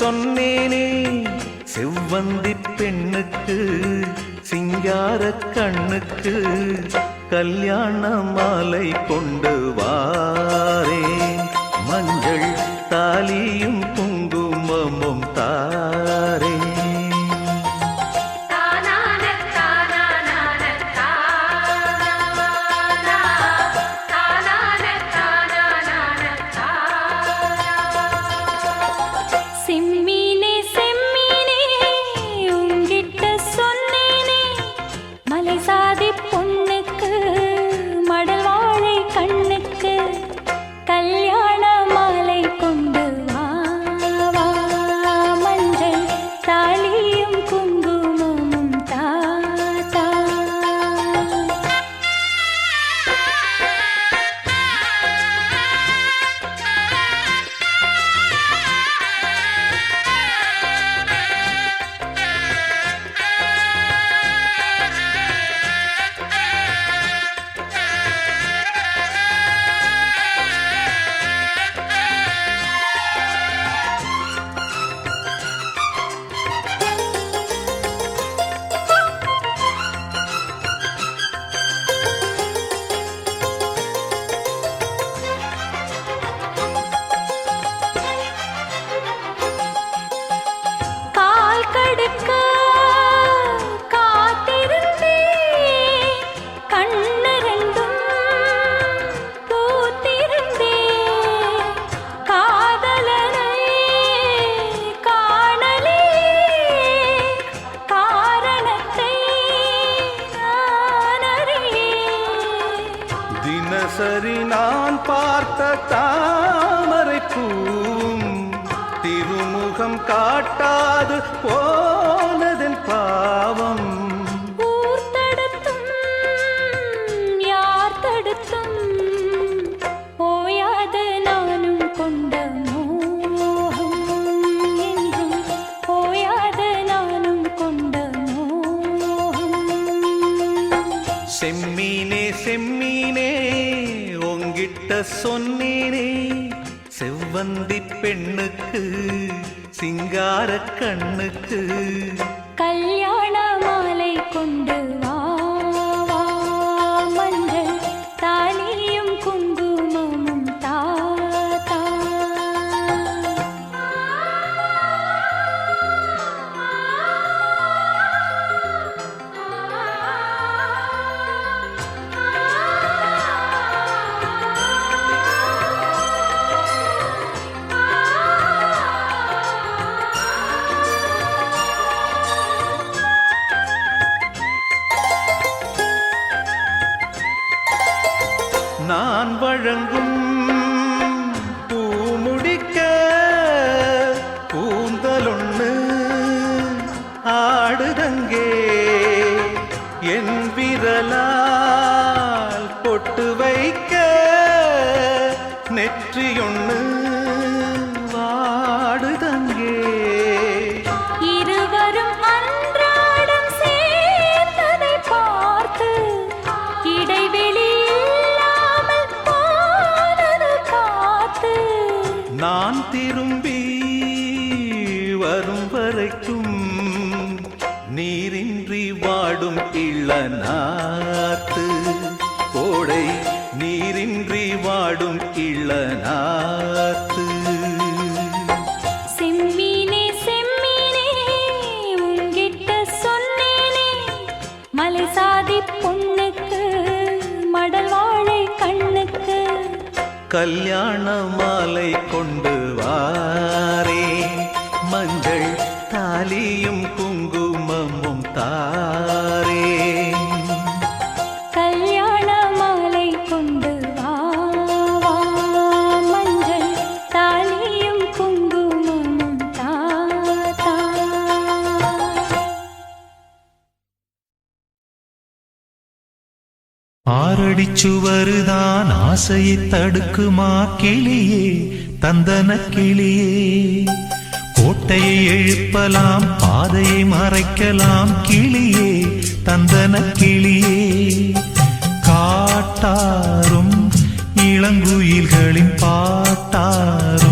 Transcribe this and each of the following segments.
சொன்னேனே செவ்வந்தி பெண்ணுக்கு சிங்கார கண்ணுக்கு கல்யாண மாலை கொண்டு வாரே. செம்மீனே செம்மீனே உங்கிட்ட சொன்னேனே. செவ்வந்தி பெண்ணுக்கு சிங்கார கண்ணுக்கு. கல்யாண மாலை கொண்டு மலை சாதி பொண்ணுக்கு மடவாழை கண்ணுக்கு. கல்யாண மாலை கொண்டு வாரே. மஞ்சள் தாலியும் கும் சுவருதான் ஆசையை தடுக்குமா கிளியே தந்தன கிளியே. கோட்டையை எழுப்பலாம் பாதையை மறைக்கலாம் கிளியே தந்தன கிளியே. காட்டாரும் இளங்குயில்களின் பாட்டாரும்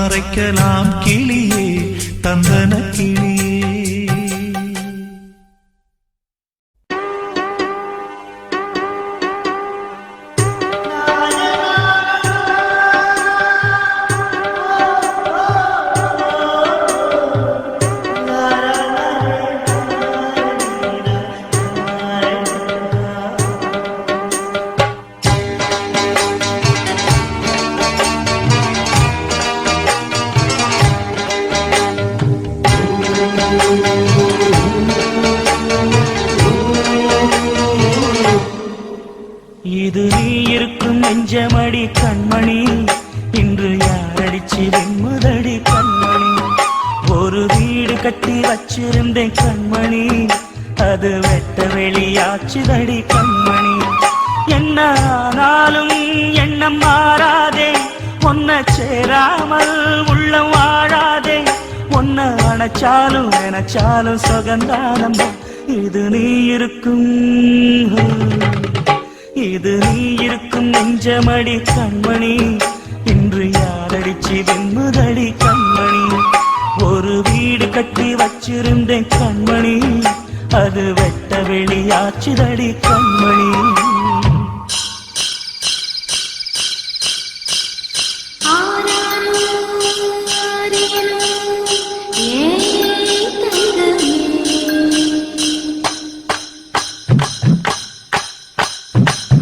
மறைக்கலாம் கண்மணி. என்ன ஆனாலும் எண்ணம் மாறாதே. ஒன்ன சேராமல் உள்ளம் வாழாதே. ஒன்ன அணைச்சாலும் நினைச்சாலும் சுகந்தானம். இது நீ இருக்கும். இது நீ இருக்கும் நெஞ்சமடி கண்மணி. இன்று யாரடிச்சு வெண்முதடி கண்மணி. ஒரு வீடு கட்டி வச்சிருந்தேன் கண்மணி. அது வெட்ட வெளியாச்சுதடி கண்மணி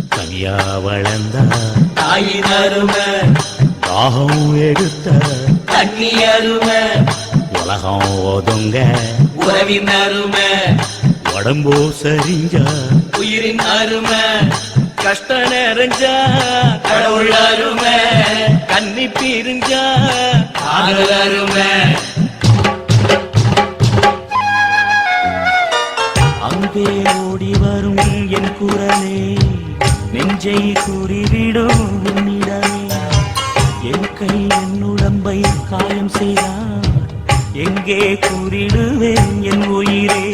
கனியா வளர்ந்த தாயின் அருமை தாகம் எடுத்த தண்ணி அருமை உலகம் ஒதுங்க உறவின் அருமை படம்போ சரிஞ்சா உயிரின் அருமை கஷ்ட நிறைஞ்சா கடவுள் அருமை கண்ணி பிரிஞ்சா காதல் அருமை. அங்கே ஓடி வரும் என் குரலே நெஞ்சை கூறிவிடும் உன்னிடமே என் கை என் உடம்பை காயம் செய்தார் எங்கே கூறிடுவேன் என் உயிரே.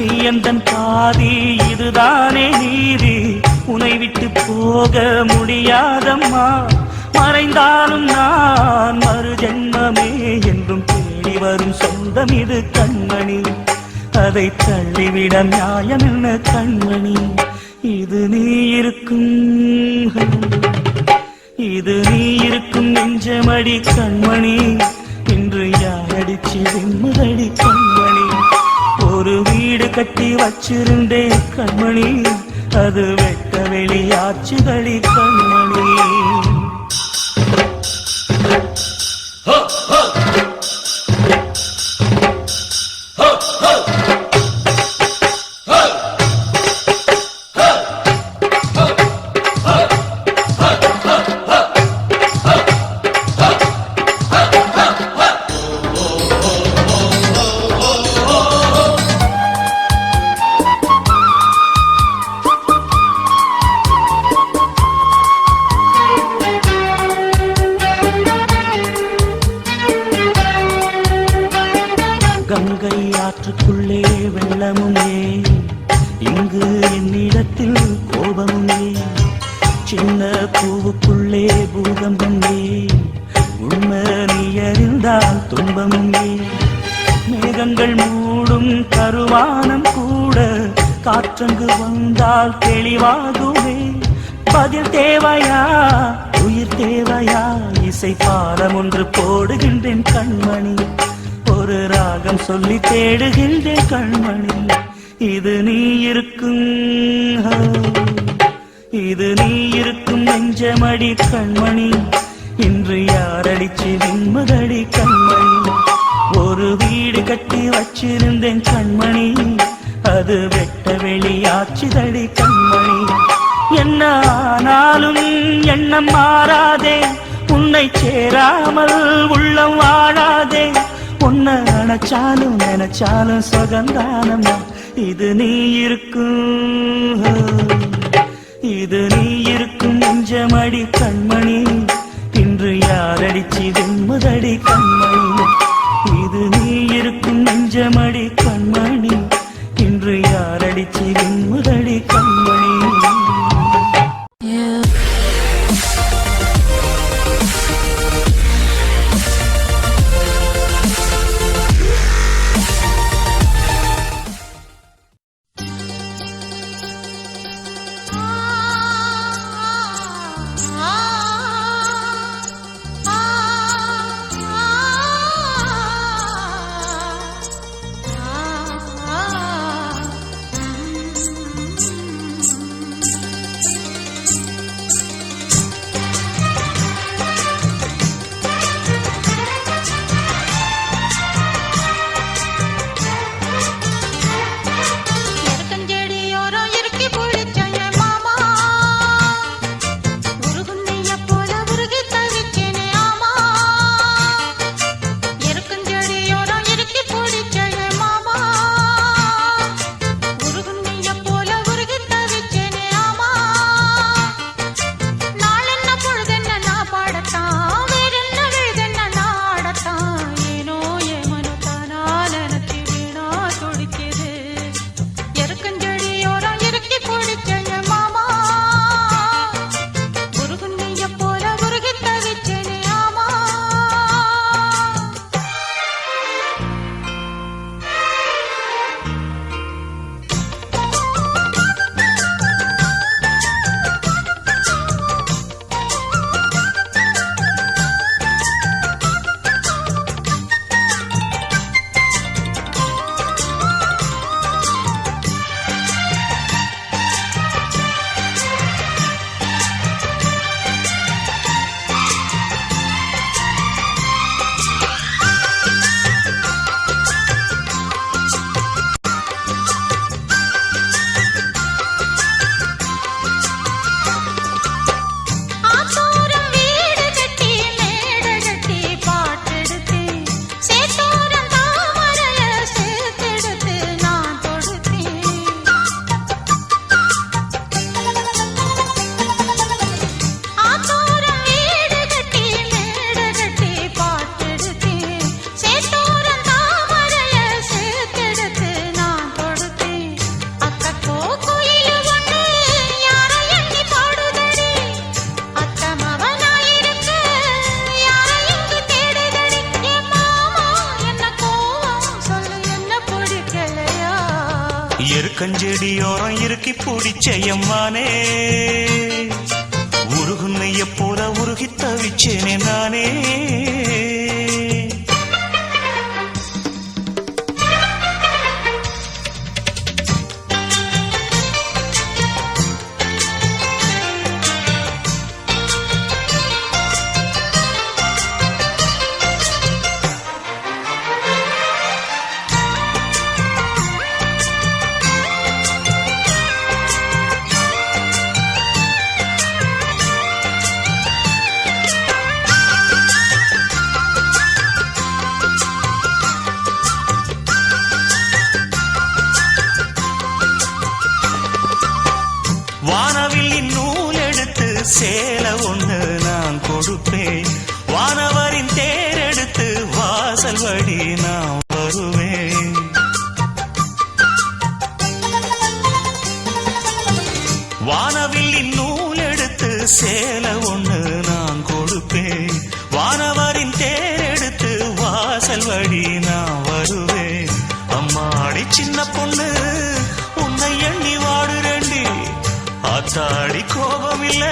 நீ எந்தன் பாதி இதுதானே நீதி. உனை விட்டு போக முடியாதம்மா. மறைந்தாலும் நான் மறு ஜென்மமே என்றும் தேடி வரும் சொந்தம் இது கண்மணி. அதை தள்ளிவிட நியாயம் என்ன கண்மணி? இது நீ இருக்கும் இது நீ இருக்கும் நெஞ்சமடி கண்மணி. இன்று யாரடிச்சு வெண்முதடி கண்மணி? ஒரு கட்டி வச்சிருந்தேன் கண்மணி. அது வெட்ட வெளியாச்சுதடி கண்மணி. கங்கை ஆற்றுக்குள்ளே வெள்ளமுமே. இங்கு என்னிடத்தில் கோபமுமே. சின்ன பூவுக்குள்ளே பூகம்பமே. உண்மை நீ அறிந்தால் துன்பமும். மேகங்கள் மூடும் கருவானம் கூட காற்றங்கு வந்தால் தெளிவாகுமே. பதில் தேவையா? உயிர் தேவையா? இசை பாலம் ஒன்று போடுகின்றேன் கண்மணி. ஒரு ராகம் சொல்லி தேடுகின்றேன் கண்மணி இது நீ இருக்கும் இது நீ இருக்கும் நெஞ்சமடி கண்மணி. இன்று யாரடிச்சு நிம்மதடி கண்மணி. ஒரு வீடு கட்டி வச்சிருந்தேன் கண்மணி. அது வெட்ட வெளியாச்சுதடி கண்மணி. என்ன ஆனாலும் எண்ணம் மாறாதே. உன்னை சேராமல் உள்ளம் வாழாதே. உன்னை நினைச்சாலும் நினைச்சாலும் சுகந்தானம்மா. இது நீ இருக்கும். இது நீ இருக்கும் நெஞ்சமடி கண்மணி. இன்று யாரடிச்சு வெண்முதடி கண்மணி. இது நீ இருக்கும் நெஞ்சமடி கண்மணி. இன்று யாரடிச்சு வெண்முதடி கண்மணி. నిశ్చయం ஆத்தாடி கோபம் இல்ல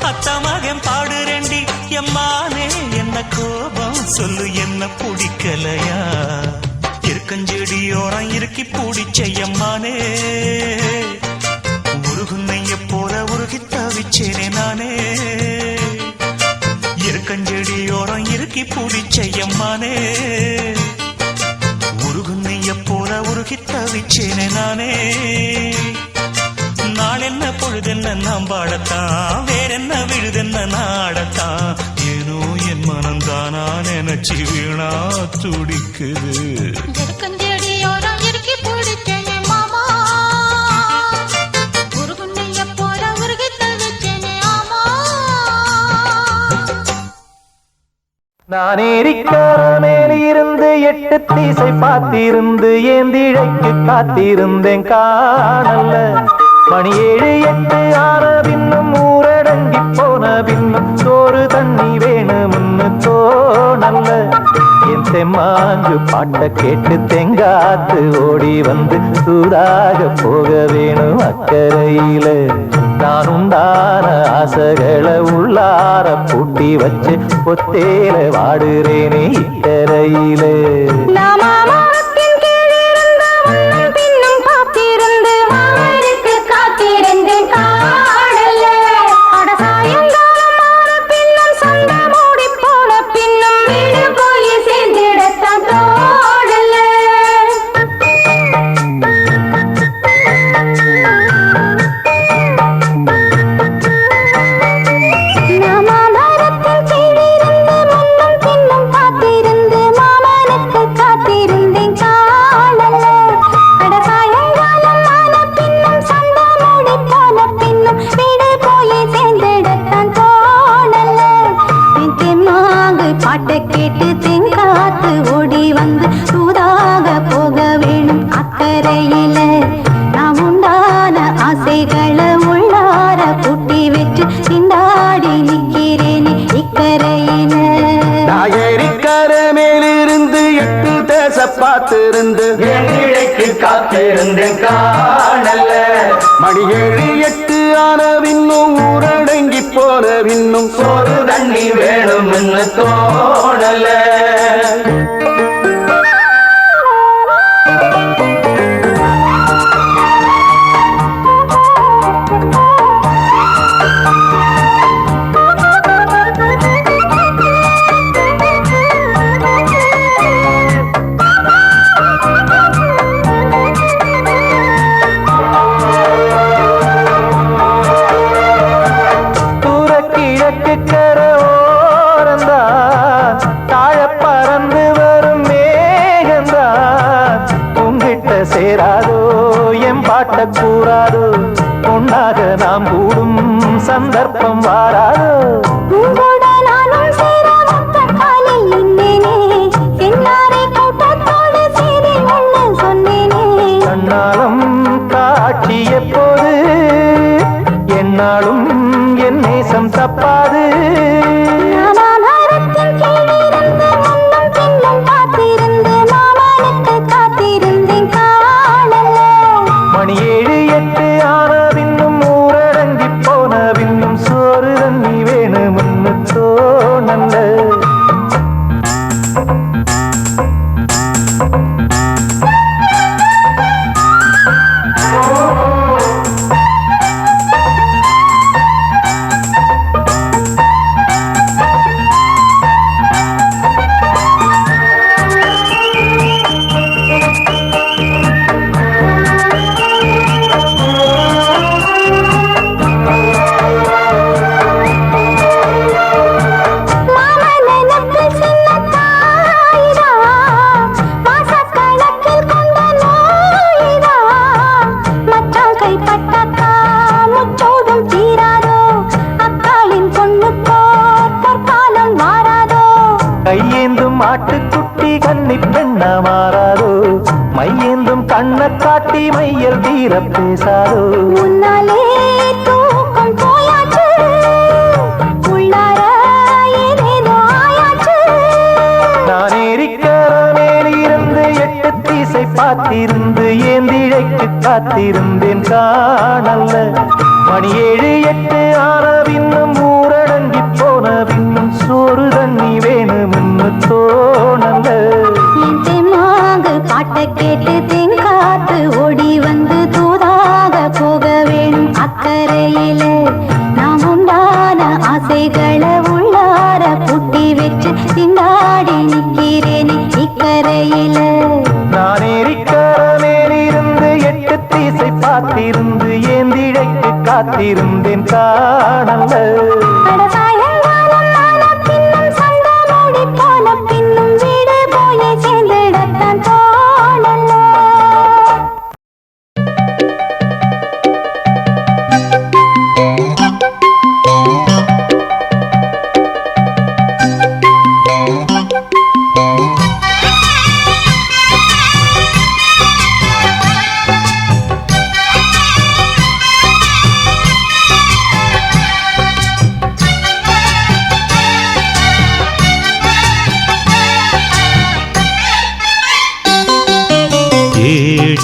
அத்தா மகன் பாடுறேண்டி. எம்மானே என்ன கோபம்? சொல்லு என்ன பிடிக்கலையா? இருக்கஞ்செடியோரம் இருக்கி பிடிச்ச எம்மானே. உருகுன்னைய போல உருகி தவிச்சேனே நானே. இருக்கஞ்செடியோரம் இருக்கி பிடிச்ச எம்மானே. உருகுன்னைய போல உருகி தவிச்சேனே நானே. நாளென்ன பொழுதென்ன நாம் பாடத்தான் வேறென்ன விழுதென்ன நாடத்தான்? ஏனோ என் மனம் தானா நினைச்சு வீணா துடிக்குது. நான் ஏரிக்காரமேலிருந்து எட்டு தீசை பார்த்திருந்து ஏந்திழைக்கு காத்திருந்தேன் காணல்ல. மணி ஏழு எட்டு ஆறு பின்னும் ஊரடங்கி போன பின்னும் சோறு தண்ணி வேணும்னு தோணல்ல. என் தெம்மாஞ்சு பாட்ட கேட்டு தெங்காத்து ஓடி வந்து சூடாக போக வேணும் அக்கறையில. நான் உண்டான ஆசைகளை உள்ளார பூட்டி வச்சு பொத்தேல வாடுறேனே இக்கரையிலே. ஆட்டுக்குட்டி கன்னி பெண்ணா மாறாதோ? மையேந்தும் கண்ணை காட்டி மையல் தீர பேசாதோ? முன்னாலே தூக்கம் போயாச்சு. உள்ளார ஏதேதோ ஆயாச்சு. நான் ஏறிக்கரமேலிருந்து எட்டு தீசை பார்த்திருந்து ஏந்திழைக்கு காத்திருந்தேன் காணல்ல. மணி ஏழு எட்டு ஆன என் தெம்மாங்கு பாட்டை கேட்டு தெங்காத்து ஓடி வந்து தூதாக போக வேணும். அக்கறையில நாம் உண்டான ஆசைகளை உள்ளார பூட்டி வச்சு திண்டாடி நிக்கிறேன் இக்கரையில. நான் ஏறிக்கரமேலிருந்து எட்டு தீசை பார்த்திருந்து ஏந்திழைக்கு காத்திருந்தேன் காணல்ல.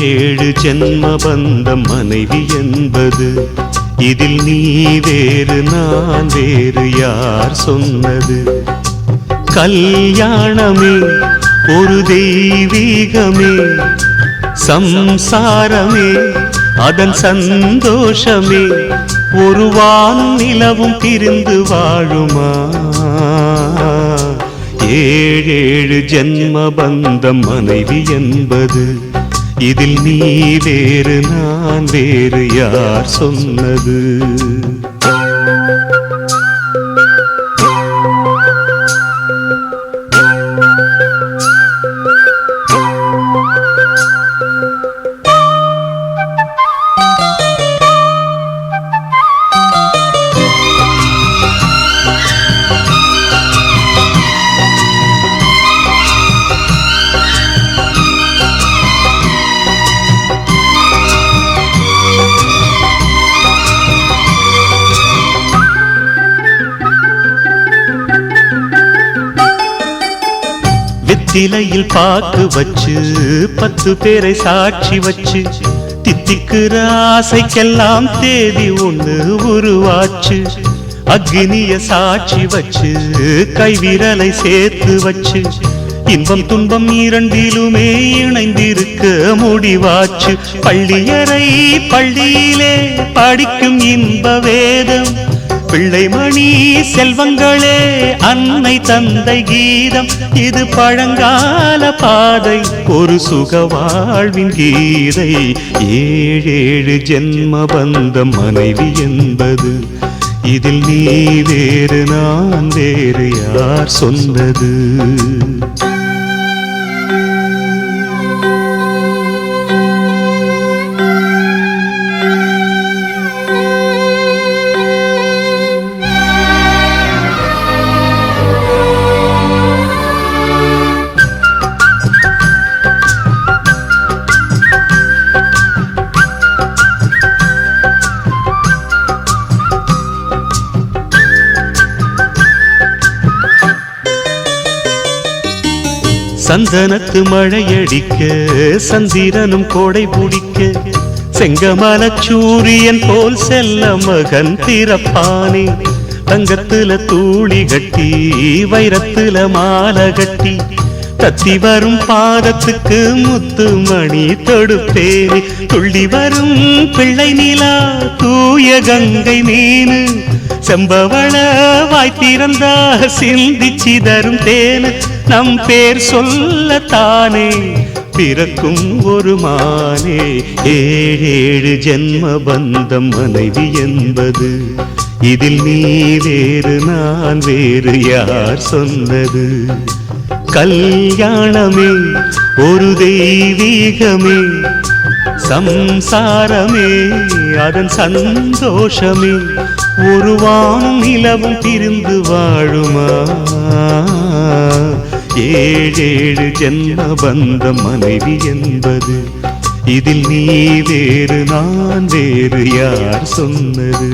ஏழு ஜென்ம பந்தம் மனைவி என்பது. இதில் நீ வேறு நான் வேறு யார் சொன்னது. கல்யாணமே ஒரு தெய்வீகமே. சம்சாரமே அதன் சந்தோஷமே. ஒரு வான் நிலவும் பிரிந்து வாழுமா. ஏழேழு ஜென்ம பந்தம் மனைவி என்பது. இதில் நீ வேறு நான் வேறு யார் சொன்னது? சிலையில் பாக்கு வச்சு பத்து பேரை சாட்சி வச்சு தித்திக்கிற ஆசைக்கெல்லாம் தேதி ஒன்று உருவாச்சு. அக்னிய சாட்சி வச்சு கைவிரலை சேர்த்து வச்சு இன்பம் துன்பம் இரண்டிலுமே இணைந்திருக்க முடிவாச்சு. பள்ளியறை பள்ளியிலே படிக்கும் இன்ப வேதம் பிள்ளைமணி செல்வங்களே அன்னை தந்தை கீதம். இது பழங்கால பாதை ஒரு சுக வாழ்வின் கீதை. ஏழேழு ஜென்ம பந்தம் மனைவி என்பது. இதில் நீ வேறு நான் வேறு யார் சொன்னது? சந்தனத்து மழையடிக்க சந்திரனும் கோடை பிடிக்க செங்கமல சூரியன் போல் செல்ல மகன் திறப்பானே. தங்கத்துல தூளி கட்டி வைரத்துல மாலை கட்டி தத்தி வரும் பாதத்துக்கு முத்து மணி தொடுப்பேனே. துள்ளி வரும் பிள்ளை நிலா தூய கங்கை மீனு செம்பவள வாய் சிந்திச்சி தரும் தேன நம் பேர் சொல்லத்தானே பிறக்கும் ஒரு மானே ஏழேழு ஜென்ம பந்தம் மனைவி என்பது. இதில் நீ வேறு நான் வேறு யார் சொன்னது? கல்யாணமே ஒரு தெய்வீகமே. சம்சாரமே அதன் சந்தோஷமே. ஒரு வானும் நிலவும் பிரிந்து வாழுமா? ஏழேழு ஜென்ம பந்த மனைவி என்பது. இதில் நீ வேறு நான் வேறு யார் சொன்னது?